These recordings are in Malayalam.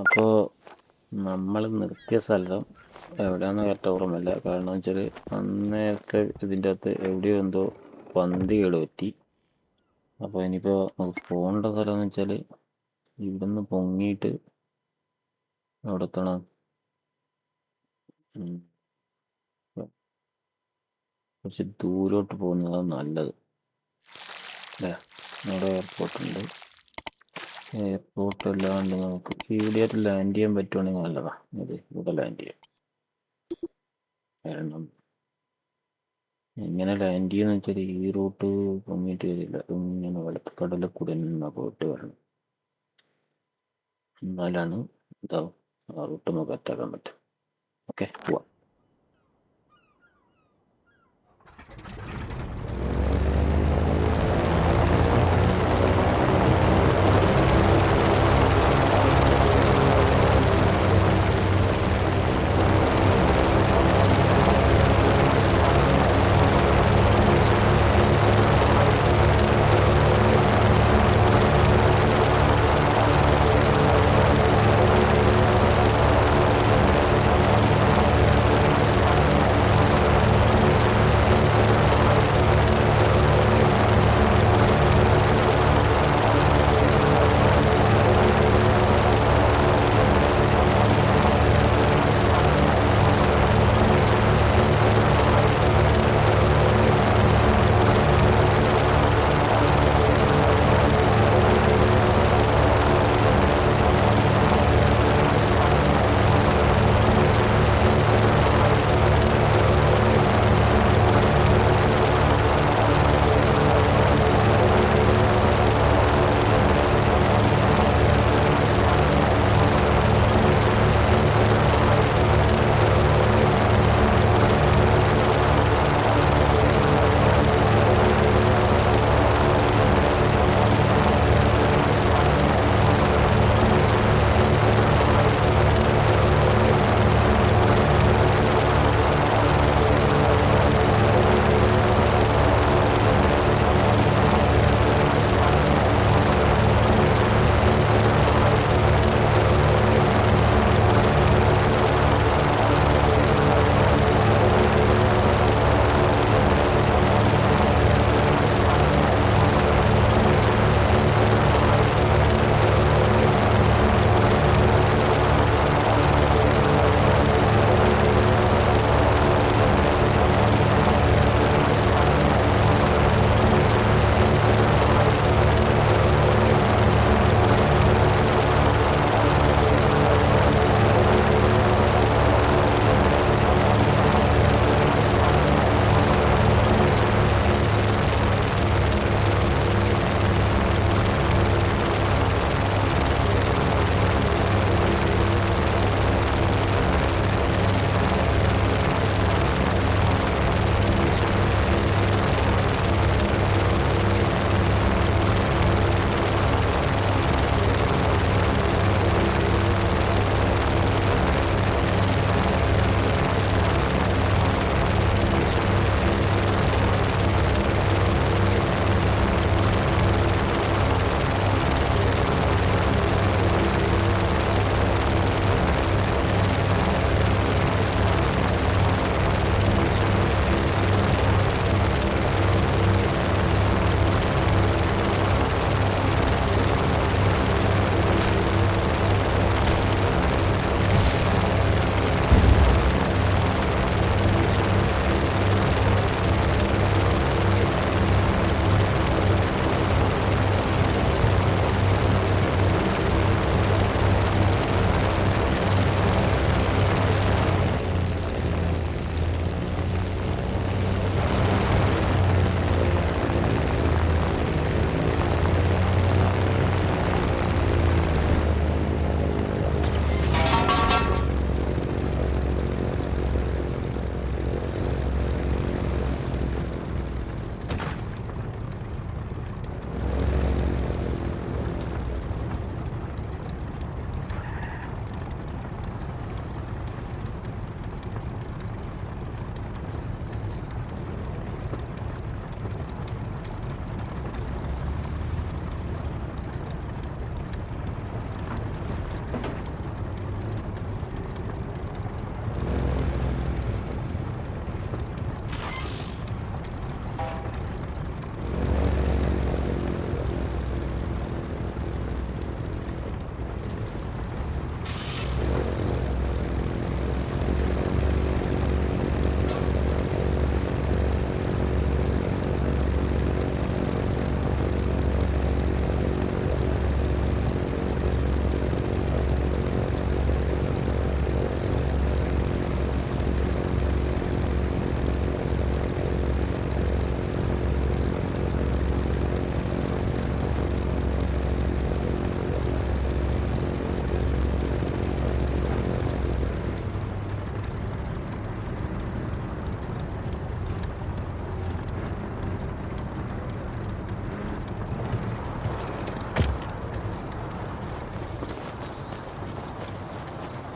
അപ്പോൾ നമ്മൾ നിർത്തിയ സ്ഥലം എവിടെയാണെന്ന് കറക്റ്റ് ഓർമ്മയില്ല. കാരണം വെച്ചാൽ അന്നേരത്തെ ഇതിന്റെ അകത്ത് എവിടെയോ എന്തോ പന്തി കേടുപറ്റി അപ്പോൾ ഇനിയിപ്പോൾ നമുക്ക് പോകേണ്ട സ്ഥലം എന്ന് വെച്ചാൽ ഇവിടുന്ന് പൊങ്ങിയിട്ട് അവിടെ എത്തണം. കുറച്ച് ദൂരോട്ട് പോകുന്നതാണ് നല്ലത്. അല്ലേ നമ്മുടെ എയർപോർട്ട് ഉണ്ട്. എയർപോർട്ട് അല്ലാണ്ട് നമുക്ക് ഇവിടെയായിട്ട് ലാൻഡ് ചെയ്യാൻ പറ്റുവാണെങ്കിൽ നല്ലതാ. ഇത് ഇവിടെ ലാൻഡ് ചെയ്യാം. കാരണം എങ്ങനെ ലാൻഡ് ചെയ്യുന്ന വെച്ചാൽ ഈ റൂട്ട് പൊങ്ങിയിട്ട് വരില്ല. ഇങ്ങനെ വെള്ളക്കടലിൽ കൂടെ നിന്ന് പോയിട്ട് വരണം എന്നാലാണ് ഇതാവും. ആ റൂട്ട് നമുക്ക് അറ്റാക്കാൻ പറ്റും. ഓക്കെ പോവാം.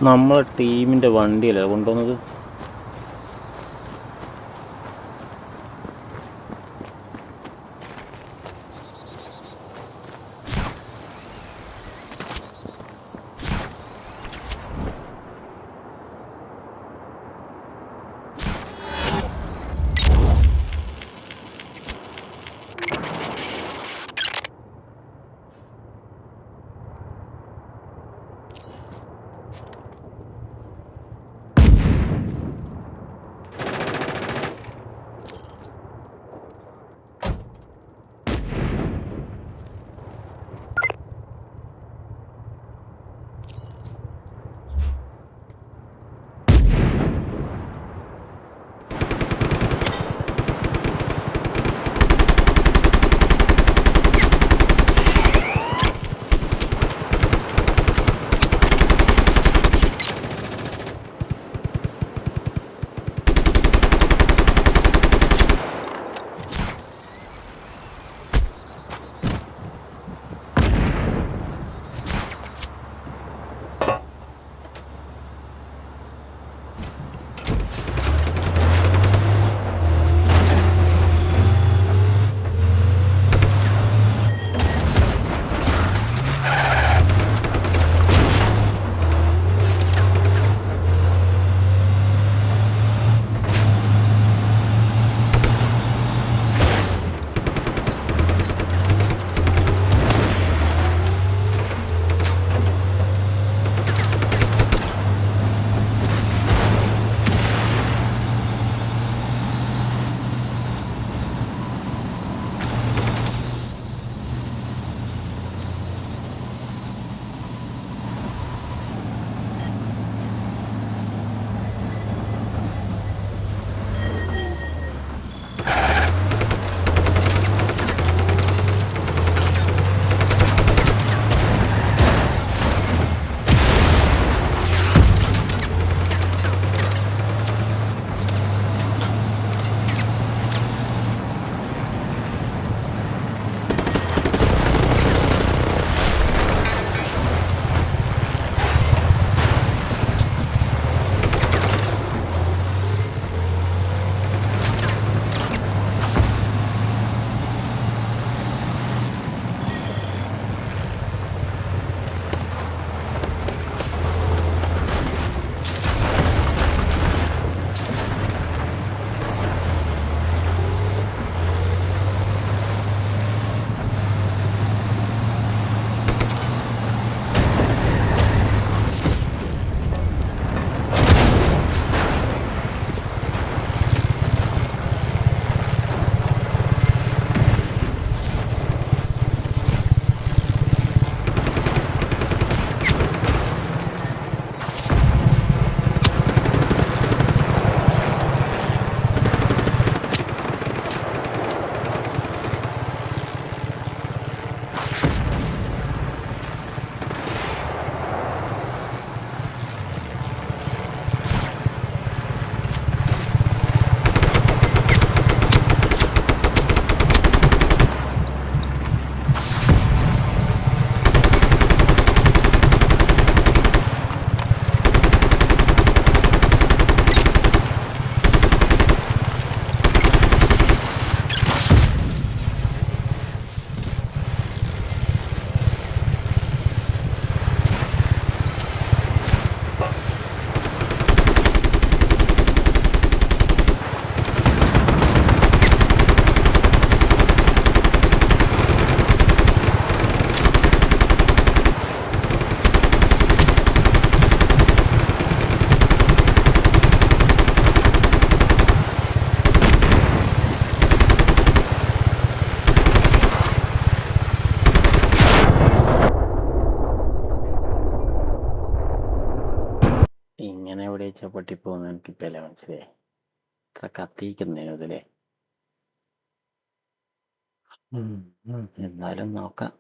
നമ്മളെ ടീമിന്റെ വണ്ടിയല്ലേ കൊണ്ടുവന്നത്? പൊട്ടിപ്പോന്ന് എനിക്കിപ്പല്ലേ മനസ്സിലായി? ഇത്ര കത്തിക്കുന്നതിന് ഇതിലേ. എന്നാലും നോക്കാം.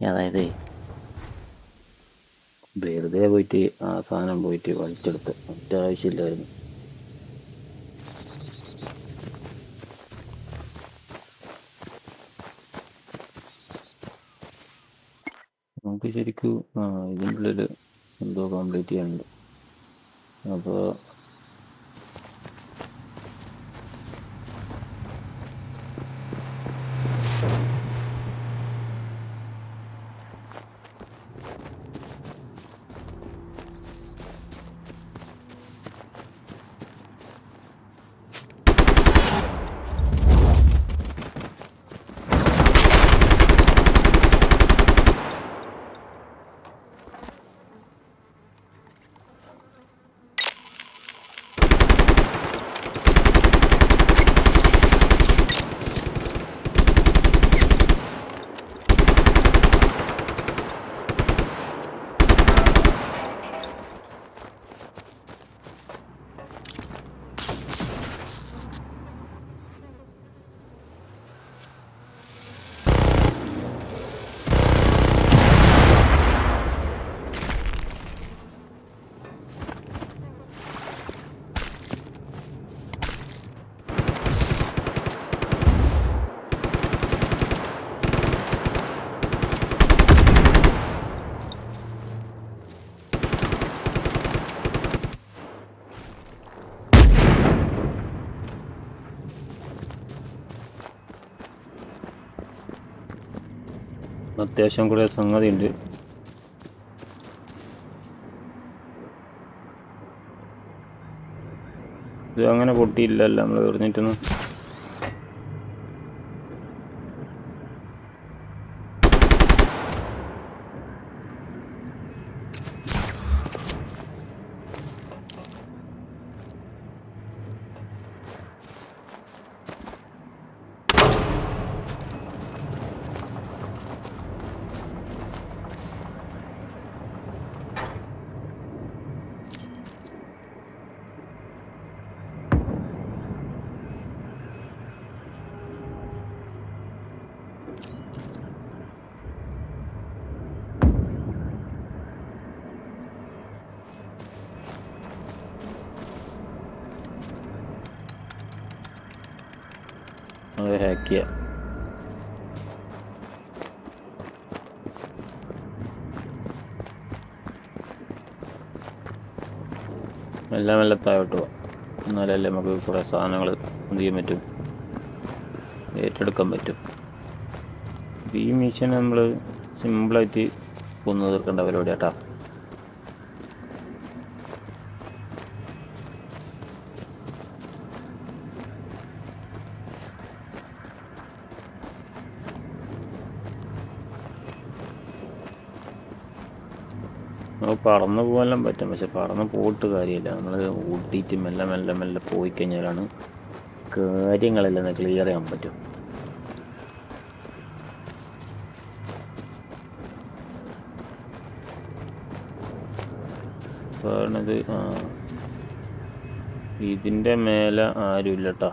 അതായത് വെറുതെ പോയിട്ട് ആ സാധനം പോയിട്ട് വലിച്ചെടുത്ത് അത്യാവശ്യമില്ലായിരുന്നു നമുക്ക് ശരിക്കും ഇതിനുള്ളൊരു എന്തോ കംപ്ലീറ്റ് ചെയ്യാനുണ്ട്. അപ്പോൾ അത്യാവശ്യം കൂടെ സംഗതി ഉണ്ട് ഇത് അങ്ങനെ പൊട്ടിയില്ലല്ലോ നമ്മൾ എറിഞ്ഞിട്ടൊന്നും ഹാക്ക് ചെയ്യാം മെല്ലെ മെല്ലെ താഴോട്ട് പോവാം. എന്നാലല്ലേ നമുക്ക് കുറേ സാധനങ്ങൾ എന്ത് ചെയ്യാൻ പറ്റും. ഏറ്റെടുക്കാൻ പറ്റും. ഈ മിഷൻ നമ്മൾ സിമ്പിളായിട്ട് കൊന്നു തീർക്കേണ്ട പരിപാടി പറന്ന് പോകാനെല്ലാം പറ്റും. പക്ഷെ പറന്ന് പോയിട്ട് കാര്യമില്ല. നമ്മൾ ഓടിയിട്ട് മെല്ലെ മെല്ലെ മെല്ലെ പോയി കഴിഞ്ഞാലാണ് കാര്യങ്ങളെല്ലാം ക്ലിയർ ചെയ്യാൻ പറ്റും. പറയണത് ഇതിന്റെ മേലെ ആരുമില്ല കേട്ടോ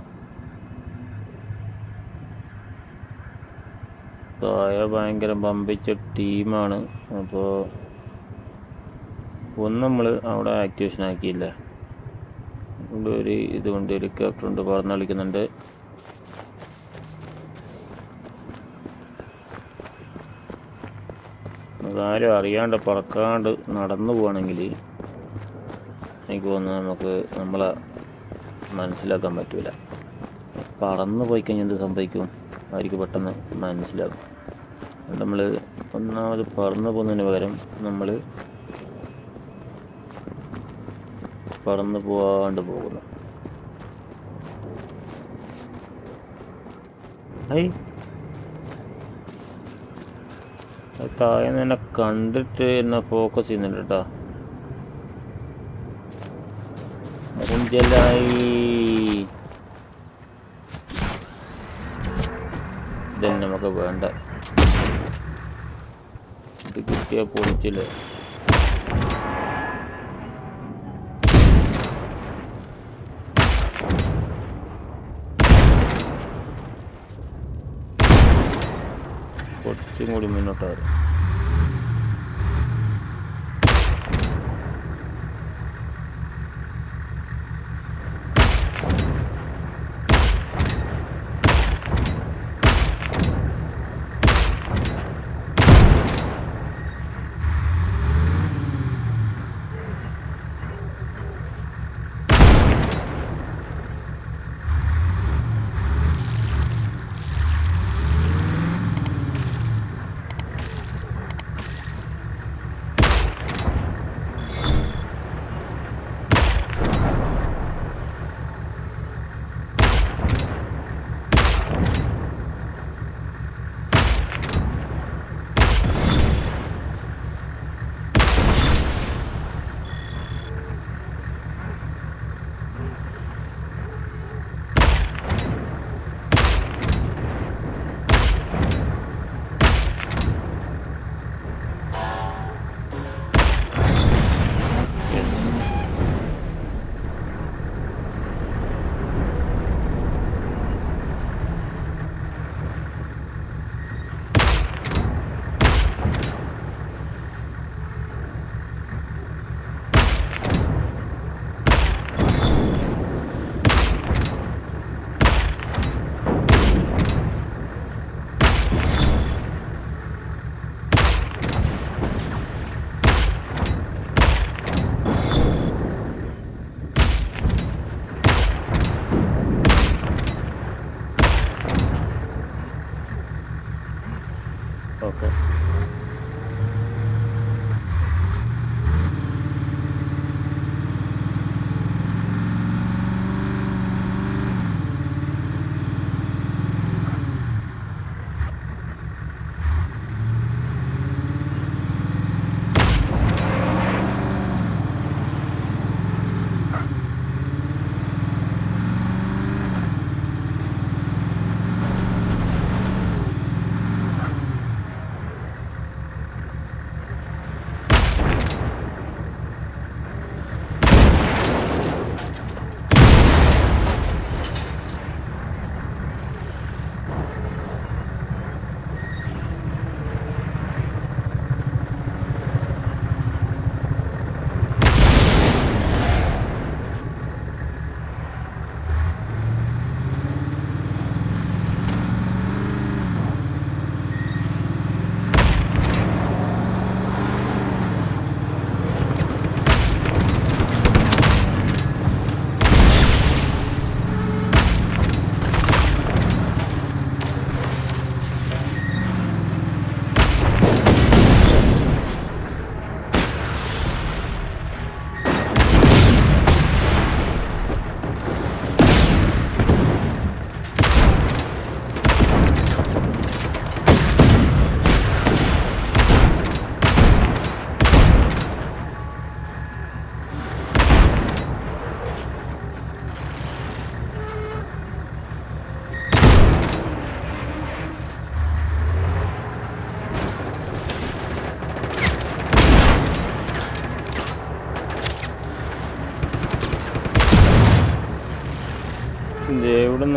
ഭയങ്കര പമ്പിച്ച ടീമാണ് അപ്പോൾ ഒന്ന് നമ്മൾ അവിടെ ആക്ടിവേഷൻ ആക്കിയില്ല. ഇവിടെ ഒരു ഇതുകൊണ്ട് ഹെലികോപ്റ്റർ ഉണ്ട് പറന്ന് കളിക്കുന്നുണ്ട്. അതാരും അറിയാണ്ട് പറക്കാണ്ട് നടന്നു പോവാണെങ്കിൽ എനിക്ക് തോന്നുന്നു നമുക്ക് നമ്മളെ മനസ്സിലാക്കാൻ പറ്റില്ല പറന്ന് പോയി കഴിഞ്ഞാൽ എന്ത് സംഭവിക്കും? അവർക്ക് പെട്ടെന്ന് മനസ്സിലാകും നമ്മൾ ഒന്നാമത് പറന്നു പോകുന്നതിന് പകരം നമ്മൾ പറന്ന് പോവാണ്ട് പോകുന്നു. താഴെ കണ്ടിട്ട് എന്നെ ഫോക്കസ് ചെയ്യുന്നുണ്ട് കേട്ടോ ജലായി ഇതന്നെ നമുക്ക് വേണ്ട. ഇത് കിട്ടിയ പൊളിച്ചില്ലേ? കുറച്ചും കൂടി മുന്നോട്ട്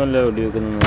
വരും നിന്നല്ല വെടിവെക്കുന്നത്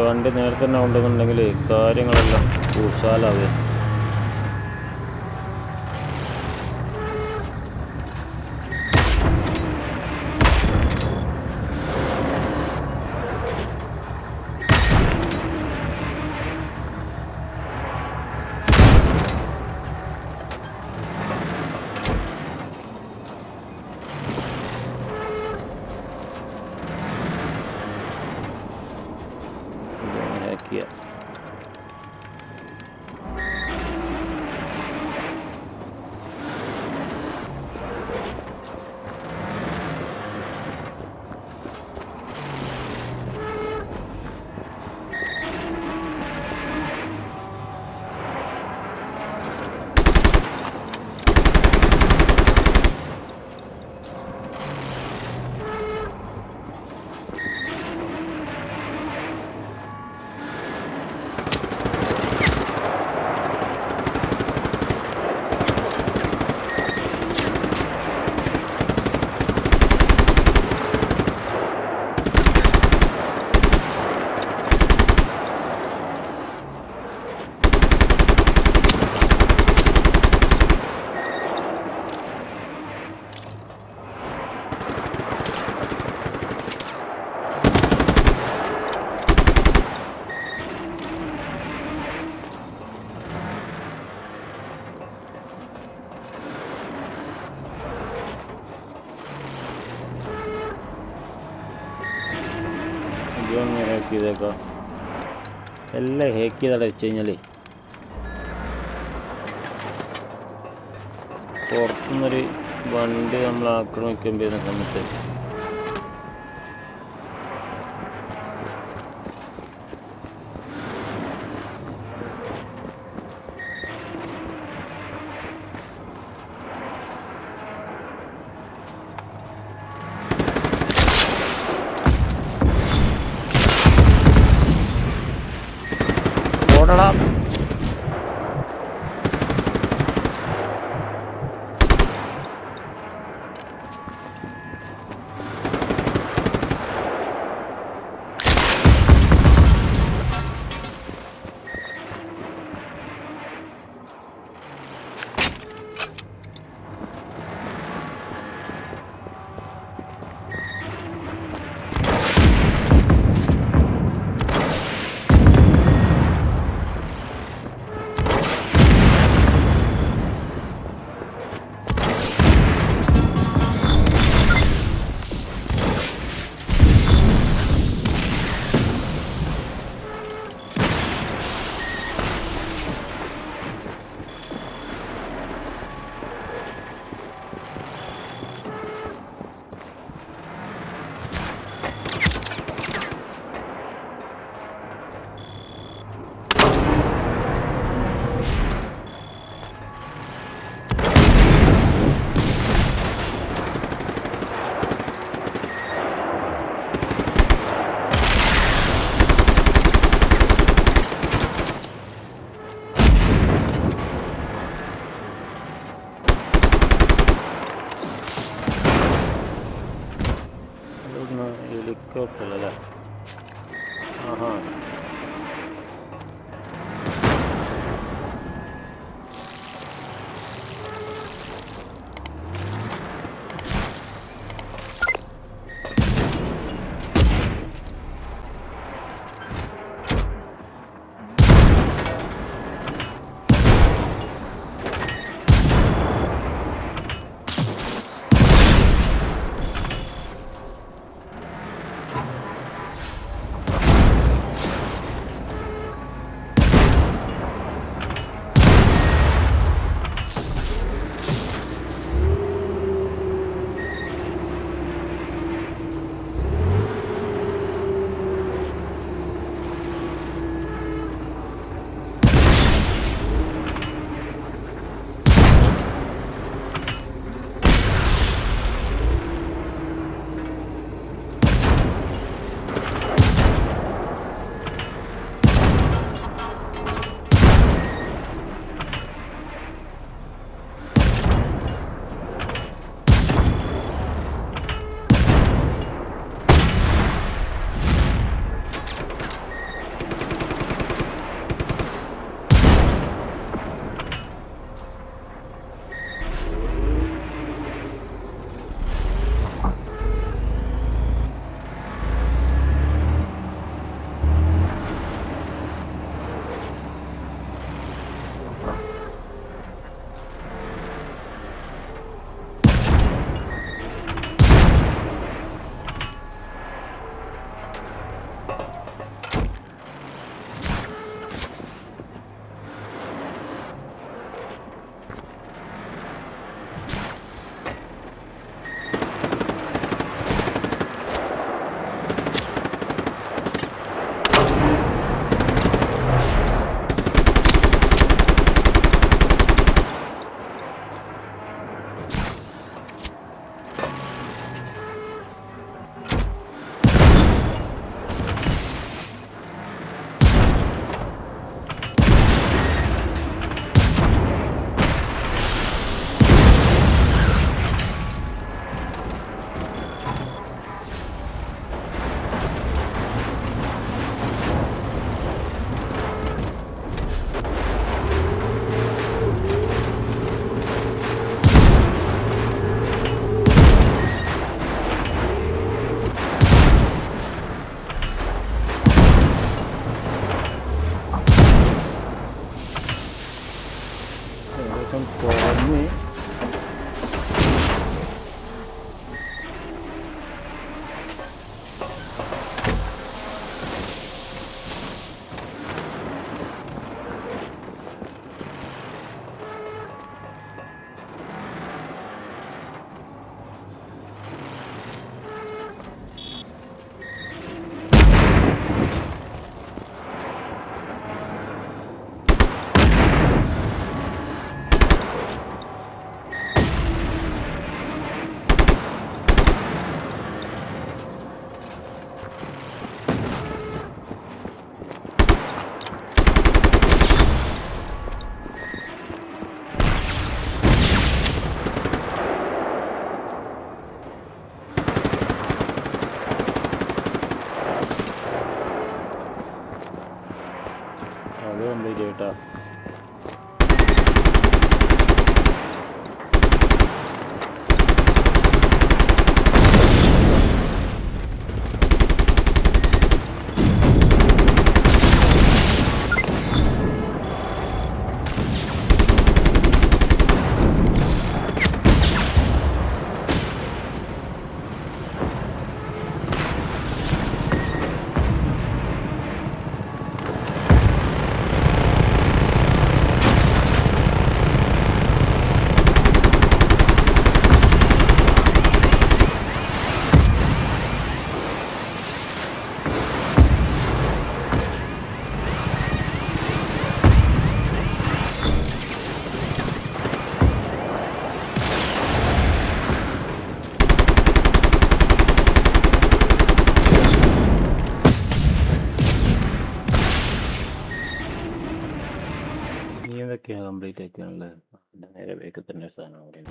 വണ്ടി നേരത്തെ തന്നെ ഉണ്ടെന്നുണ്ടെങ്കിൽ കാര്യങ്ങളെല്ലാം കുശാലാവേ ഹാക്കിയ ഇതൊന്ന് ഹാക്ക് ചെയ്തേക്കാം. എല്ലാം ഹേക്ക് ചെയ്താൽ വെച്ച് കഴിഞ്ഞാലേ. പുറത്തുനിന്നൊരു വണ്ടി നമ്മൾ ആക്രമിക്കുമ്പോൾ സമയത്ത് ഹെലികോപ്റ്റർ അല്ലേ ആഹാ ഓക്കെ കംപ്ലീറ്റ് ആക്കിയാണല്ലേ എന്റെ നേരെ വേഗത്തിൽ തന്നെ സാധനം കൂടി ഉണ്ട്.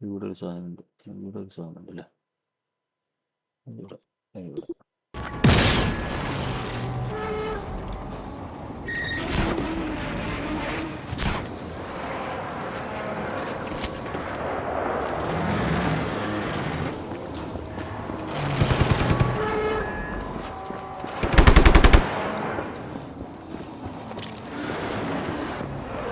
ഇവിടെ ഒരു സാധനമുണ്ട് ഇവിടെ ഒരു സാധനം ഉണ്ടല്ലേ ഇവിടെ ഇവിടെ.